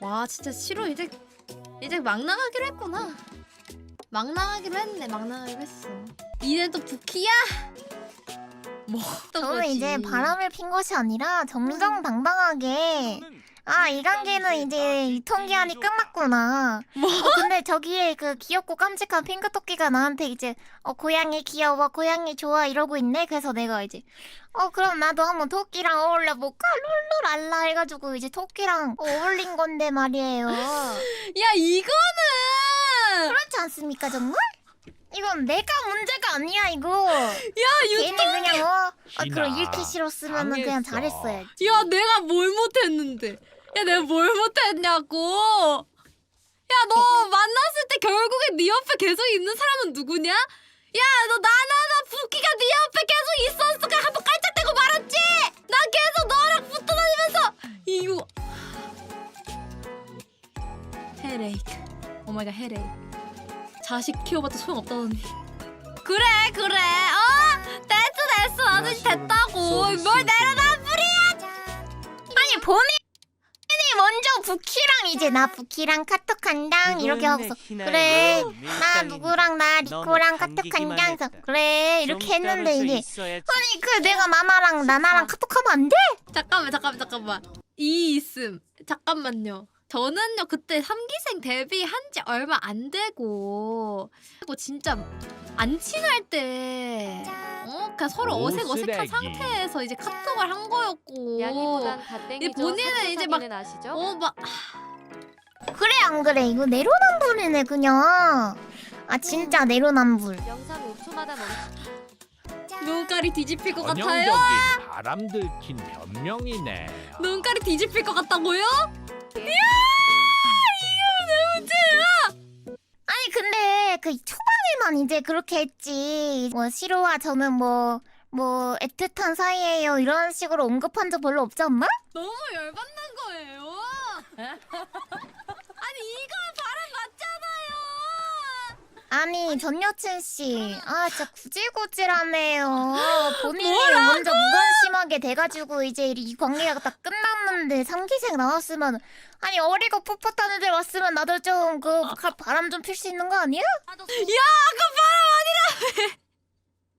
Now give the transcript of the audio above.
와 진짜 싫어 이제 이제 막 나가기로 했구나. 막 나가기로 했네. 막 나가기로 했어. 이제 또 부키야? 뭐또 저는 이제 바람을 핀 것이 아니라 정정당당하게 아이 관계는 이제 유통기한이 끝났구나. 뭐? 어, 근데 저기에 그 귀엽고 깜찍한 핑크 토끼가 나한테 이제 어 고양이 귀여워 고양이 좋아 이러고 있네. 그래서 내가 이제 어 그럼 나도 한번 토끼랑 어울려 볼까 룰루랄라 해가지고 이제 토끼랑 어울린 건데 말이에요. 야 이거는 그렇지 않습니까 정말? 이건 내가 문제가 아니야 이거. 야 괜히 유통 그냥 어, 아 희나, 그럼 잃기 싫었으면 은 그냥 당했어. 잘했어야지. 야 내가 뭘 못했는데 야 내가 뭘 못했냐고? 야 너 만났을 때 결국에 네 옆에 계속 있는 사람은 누구냐? 야 너 나나나 부키가 네 옆에 계속 있었을까 한번 깔짝대고 말았지? 나 계속 너랑 붙어 다니면서 이거 헤레이크. 오마이갓 헤레이크. 자식 키워봤자 소용없다더니. 그래 그래. 어? 됐어 됐어. 나도 이제 됐다고. 뭘 내려놔 아니 본인이 먼저 부키랑 이제 나 부키랑 카톡한당 이렇게 하고서 그래 나 누구랑 나 리코랑 카톡한당 해서 그래 이렇게 했는데 이게 아니 그 내가 나나랑 나나랑 카톡하면 안 돼? 잠깐만 잠깐만 잠깐만. 이 있음. 잠깐만요 저는요 그때 3기생 데뷔한 지 얼마 안 되고 그리고 진짜 안 친할 때 어? 그냥 서로 오, 어색 어색한 쓰레기. 상태에서 이제 카톡을 한 거였고 양이보단. 이 본인은 이제 막- 아시죠? 어막 그래 안 그래 이거 내로남불이네 그냥 아 진짜 내로남불 영상 5초마다 멈추. 눈깔이 뒤집힐 것 같아요 전형적인 바람 들킨 변명이네. 눈깔이 뒤집힐 것 같다고요? 아니 근데 그 초반에만 이제 그렇게 했지. 뭐 시로와 저는 뭐 뭐 애틋한 사이예요. 이런 식으로 언급한 적 별로 없지 않나? 너무 열받는 거예요. 아니 이거 바람 맞잖아요. 아니 전 여친 씨, 아 진짜 구질구질하네요. 본인이 먼저 무관심하게 돼가지고 이제 이 관계가 다 끝났는데 삼기생 나왔으면 아니 어리고 풋풋한 애들 왔으면 나도 좀 그 바람 좀 필 수 있는 거 아니야? 야 아까 바람 아니라